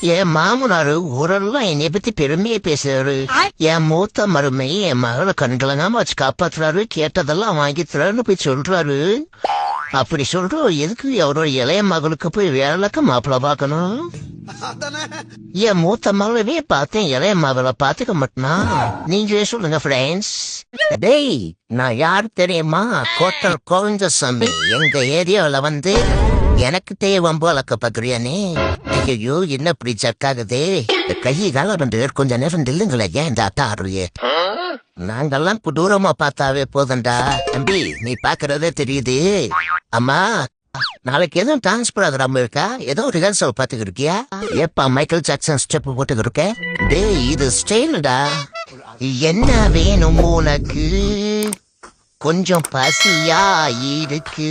என் மாமனாரு ஊரெல்லாம் என்னைய பத்தி பெருமையா பேசுறாரு. என் மூத்த மருமை என் மகளை கண்கலங்காம வச்சு காப்பாத்துறாரு கேட்டதெல்லாம் வாங்கி தராருன்னு போய் சொல்றாரு. அப்படி சொல்றோம் எதுக்கு அவரோட இளைய மகளுக்கு போய் வேலைக்கு மாப்பிள்ள பார்க்கணும்? என் மூத்த மகளவே பார்த்தேன் இளைய மகளை பார்த்துக்க மாட்டேனா? நீங்களே சொல்லுங்க ஃப்ரெண்ட்ஸ் டேய் நான் யார் தெரியுமா? கோட்டர் கோவிந்தசாமி எங்க ஏரியாவில் வந்து எனக்கு தேவம் போலக்க பாக்குறியானே ஐயோ என்ன இப்படி சக்காகுதே கை கால ரெண்டு பேர் கொஞ்ச நேரம் நில்லுங்களே ஏன் இந்த அத்தாருயே? நாங்கெல்லாம் தூரமா பார்த்தாவே போதண்டா தம்பி நீ பாக்குறதே தெரியுது. அம்மா நாளைக்கு எதுவும் டான்ஸ் ப்ரோக்ராம் இருக்கா? ஏதோ ரிஹர்சல் பார்த்துக்கிட்டு இருக்கியா மைக்கேல் ஜாக்சன் ஸ்டெப் போட்டுக்கிருக்க? இருக்க டேய் இது ஸ்டைல்டா என்ன வேணும் உனக்கு? கொஞ்சம் பசியா இருக்கு.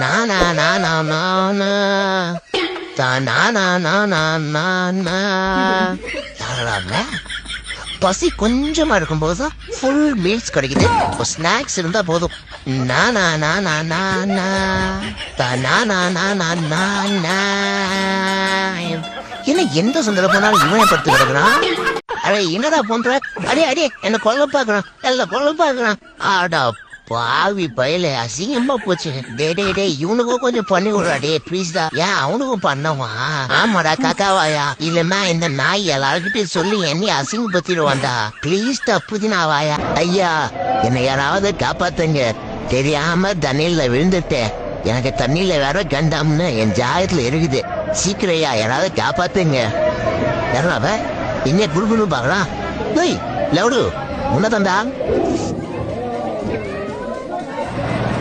நானா நானா நானா தானா நானா நானா தாராளமா பசி கொஞ்சமா இருக்கும்போது ஃபுல் மீல்ஸ் கிடைக்குது ஸ்நாக்ஸ் இருந்தா போதும் நானா நானா நானா தானா நானா நானா என்ன எந்த சந்தர்ப்பம் போனாலும் இவன் படுத்து கிடக்குறான் அடே என்னடா போன்ற அடே அடே என்ன கொல்ல பாக்குறான் எல்லாம் கொல்ல பாக்குறான் ஆடா பாவி பயல அசிங்கமா போச்சு. டே டே டே இவனுக்கும் கொஞ்சம் பண்ணி விடுறா. டே ப்ளீஸ் டா. ஏன் அவனுக்கும் பண்ணவா? ஆமாடா காக்காவாயா? இல்லம்மா இந்த நாய் எல்லாருக்கிட்டையும் சொல்லி என்னை அசிங்கப்படுத்திடுவான்டா. ப்ளீஸ் டா புதினாவாயா? ஐயா என்னை யாராவது காப்பாத்துங்க. தெரியாம தண்ணியில விழுந்துட்டேன். எனக்கு தண்ணியில வேற கண்டாம்னு என் ஜாயத்துல இருக்குது. சீக்கிரையா யாராவது காப்பாத்துங்க. யாராவ என்ன குடுக்கணும் பாக்கலாம் டேய் லவுடு உன்னதண்டா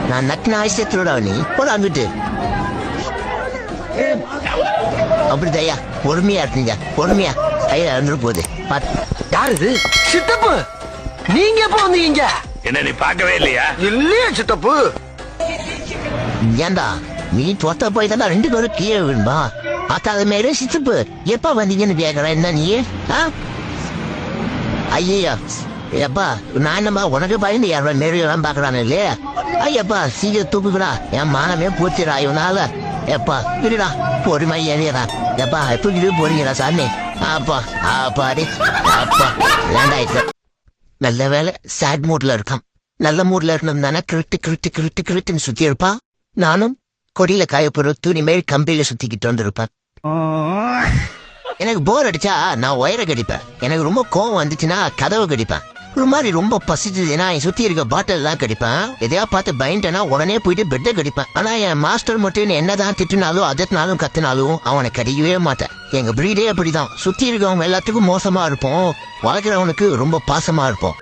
நான் நக்கின ஆயிரத்தோட நீ. போட அங்கிட்டு அப்படிதையா பொறுமையா இருக்கீங்க பொறுமையா. கையில இறந்துட்டு போகுது. யார் இது? சித்தப்பு! நீங்க எப்ப வந்தீங்க? என்ன நீ பார்க்கவே இல்லையா? இல்லையா சித்தப்பு. ஏண்டா நீ தொத்த போய் தானே ரெண்டு பேரும் கீழே விழும்பா அக்காத மேலே சித்துப்பு. எப்ப வந்தீங்கன்னு கேக்குறேன் என்ன நீ? ஐயா எப்பா நான் என்னப்பா உனக்கு பயந்து யாரோ நெறியெல்லாம் பாக்குறானு இல்லையா? ஐயப்பா சீக்கிரம் தூக்குடா என் மானமே பூச்சிடா இவனால. எப்பா இருடா பொறுமை ஏறியடா எப்பா தூக்கிட்டு போறீங்களா சாமி? அப்பா அப்பாடி அப்பா வேண்டாயிட்டு நல்ல வேலை சேட் மூட்ல இருக்கான். நல்ல மூட்ல இருந்ததுனால கிருட்டு கிருட்டு கிருட்டு கிருட்டுன்னு சுத்தி இருப்பா. நானும் கொடியில காயப்போற துணி மேல் கம்பியில சுத்திக்கிட்டு வந்திருப்பேன். எனக்கு போர் அடிச்சா நான் ஒயரை கடிப்பேன். எனக்கு ரொம்ப கோவம் வந்துச்சுன்னா கதவை கடிப்பேன். ஒரு மாதிரி ரொம்ப பசிச்சதுன்னா என் சுத்தி இருக்க பாட்டில் எல்லாம் கடிப்பேன். எதையா பார்த்து பயந்துட்டேன்னா உடனே போயிட்டு பெட்டை கடிப்பேன். ஆனா என் மாஸ்டர் மட்டும் என்னை என்னதான் திட்டினாலும் அதட்டினாலும் கத்தினாலும் அவனை கடிக்கவே மாட்டேன். எங்க பிரீடே அப்படிதான். சுத்தி இருக்கவங்க எல்லாத்துக்கும் மோசமா இருப்போம். வளர்க்குறவனுக்கு ரொம்ப பாசமா இருப்போம்.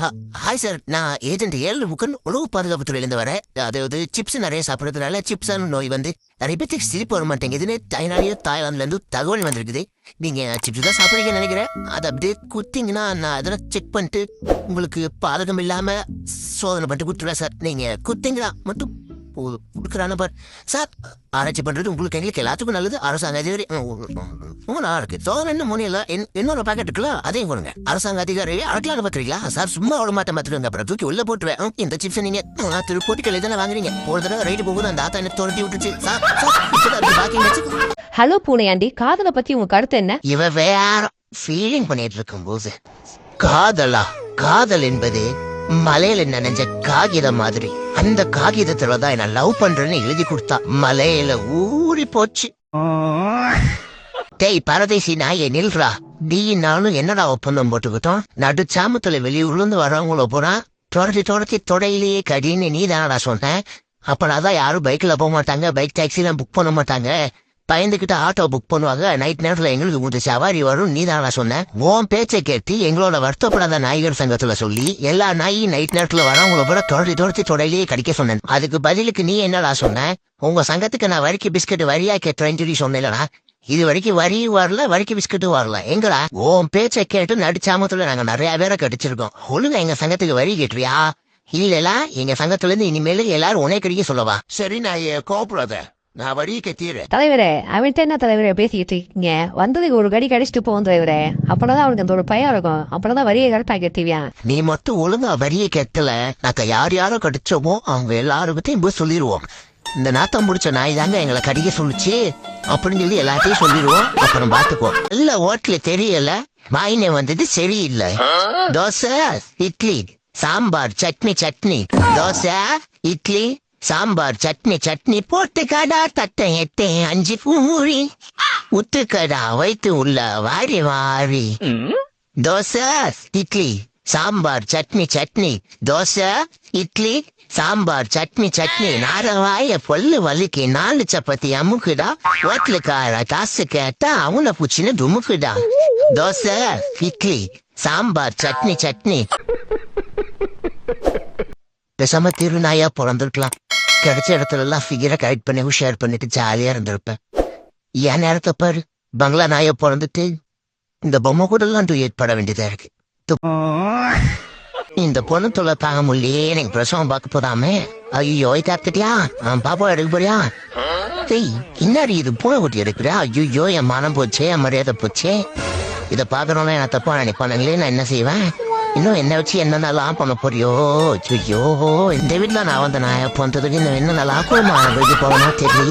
ஹாய் சார் நான் ஏஜென்ட் ஏழு முகன் உணவு பாதுகாப்பு துறையிலேருந்து வரேன். அதாவது சிப்ஸ் நிறைய சாப்பிட்றதுனால சிப்ஸான நோய் வந்து நிறைய பேருக்கு சிரிப்பு வர மாட்டேங்குதுன்னு தாய்நாடியோ தாய்லாந்துலேருந்து தகவல் வந்திருக்குது. நீங்கள் சிப்ஸ் தான் சாப்பிட்றீங்கன்னு நினைக்கிறேன். அதை அப்படியே குத்திங்கன்னா நான் அதெல்லாம் செக் பண்ணிட்டு உங்களுக்கு பாதகம் இல்லாமல் சோதனை பண்ணிட்டு கொடுத்துருவேன் சார். நீங்கள் குத்திங்களா மட்டும் போதும். கொடுக்குறான பார் சார் ஆராய்ச்சி பண்ணுறது உங்களுக்கு எங்களுக்கு எல்லாத்துக்கும் நல்லது. அரசாங்க அதிகாரி ரொம்ப நல்லா இருக்கு. சோதனை என்ன முனையில? இன்னொரு பாக்கெட் இருக்குல்ல அதையும் கொடுங்க. அரசாங்க அதிகாரி அடக்கலாம் பார்க்குறீங்களா சார் சும்மா அவ்வளோ மாட்ட மாத்துருங்க அப்புறம் தூக்கி உள்ள போட்டுருவேன். இந்த சிப்ஸ் நீங்க ஆ, இதெல்லாம் வாங்குறீங்க. ஒரு தடவை ரைடு போகுது அந்த ஆத்தா என்ன துரட்டி விட்டுச்சு சார் பாக்கிங் ஹலோ பூனையாண்டி காதலை பத்தி உங்க கருத்து என்ன? இவ வேற ஃபீலிங் பண்ணிட்டு இருக்கும்போது காதலா? காதல் என்பது மலையில நனைஞ்ச காகிதம் மாதிரி. அந்த காகிதத்துல தான் என்ன லவ் பண்றேன்னு எழுதி கொடுத்தா மலையில ஊறி போச்சு. டேய் பரதேசி நாயே நில்றா. நீ நானும் என்னடா ஒப்பந்தம் போட்டுக்கிட்டோம்? நடு சாமத்துல வெளியே உளுந்து வரவங்கள போனா துரத்தி துரத்தி தொடையிலேயே கடின்னு நீ தானடா சொன்ன? அப்ப அதான் யாரும் பைக்ல போக மாட்டாங்க பைக் டாக்ஸிலாம் புக் பண்ண மாட்டாங்க. பயந்துக்கிட்டு ஆட்டோ புக் பண்ணுவாங்க. நைட் நேரத்துல எங்களுக்கு கொஞ்சம் சவாரி வரும். நீ தானா சொன்ன. உன் பேச்சை கேட்டு எங்களோட வருத்தப்படாத நாய்கர் சங்கத்துல சொல்லி எல்லா நாயும் நைட் நேரத்துல வரவங்கள கூட துரத்தி தொடர்ச்சி தொடையிலேயே கடிக்க சொன்னேன். அதுக்கு பதிலுக்கு நீ என்னடா சொன்ன? உங்க சங்கத்துக்கு நான் வரிக்கு பிஸ்கட் வரியா கேட்டேன்னு சொல்லி சொன்னேன்லடா. இது வரைக்கும் வரி வரல வரிக்கு பிஸ்கட்டும் வரல. எங்கடா? உன் பேச்சை கேட்டு நடிச்சாமத்துல நாங்க நிறைய பேரை கடிச்சிருக்கோம் ஒழுங்கா எங்க சங்கத்துக்கு வரி கேட்டுறியா? இல்லலா எங்க சங்கத்துல இருந்து இனிமேல் எல்லாரும் உனே சொல்லவா? சரி நான் கோபுறாத தலைவரே அவன்கிட்ட என்ன தலைவரே பேசிக்கிட்டு இருக்கீங்க வந்ததுக்கு ஒரு கடி கடிச்சிட்டு போவோம் தலைவரே. அப்பதான் அவனுக்கு அந்த ஒரு பயம் இருக்கும். அப்பதான் வரியை கரெக்டா கட்டுவியா நீ மட்டும் ஒழுங்கா வரிய கெட்டல நாங்க யார் யாரோ கடிச்சோமோ அவங்க எல்லாருக்கிட்டையும் போய் சொல்லிடுவோம் இந்த நாத்தம் முடிச்ச நாய் தாங்க எங்களை கடிக்க சொல்லுச்சு. அப்படின்னு சொல்லி எல்லாத்தையும் சொல்லிடுவோம் அப்புறம் பாத்துக்கோ இல்ல ஹோட்டல தெரியல. வாயினே வந்தது சரியில்லை. தோசை இட்லி சாம்பார் சட்னி சட்னி. தோசை இட்லி சாம்பார் சட்னி சட்னி போட்டுக்கடா தட்டை எட்டேன் அஞ்சு பூரி. உத்துக்கடா வைத்து உள்ள வாரி வாரி. தோசை இட்லி சாம்பார் சட்னி சட்னி. தோசை இட்லி சாம்பார் சட்னி சட்னி. நாரவாய பொல்லு வலிக்கு நாலு சப்பாத்தி அமுக்குடா. ஹோட்டலுக்கார காசு கேட்டா அவனை பூச்சின்னு துமுக்குடா தோசை இட்லி சாம்பார் சட்னி சட்னி. பேசாம திருநாயா பிறந்திருக்கலாம். கிடைச்ச இடத்துல எல்லாம் ஃபிகரை கரெக்ட் பண்ணி ஷேர் பண்ணிட்டு ஜாலியா இருந்திருப்பேன் என் நேரத்தை பாரு பங்களா நாயை பிறந்துட்டு இந்த பொம்மை கூட எல்லாம் டூ ஏற்பட வேண்டியதா இருக்கு இந்த பொண்ணு தொலை தாங்க முடியலையே எனக்கு பிரசவம் பார்க்க போதாமே ஐயோ காத்துட்டியா பாப்பா எடுக்க போறியா டேய் இன்னாடி இது பூனை குட்டி எடுக்கிறா ஐயோ என் மனம் போச்சே என் மரியாதை போச்சே இதை பாக்குறோம்னா என்ன தப்பா நினைப்பானுங்களே நான் என்ன செய்வேன் இன்னும் என்ன வச்சு என்னென்னலாம் பண்ண போறியோ ஐயோ இந்த வீட்டில் நான் வந்து நான் எப்போ வந்ததுக்கு இன்னும் என்னென்னலாம் குடும்பம் போகணும் தெரியல.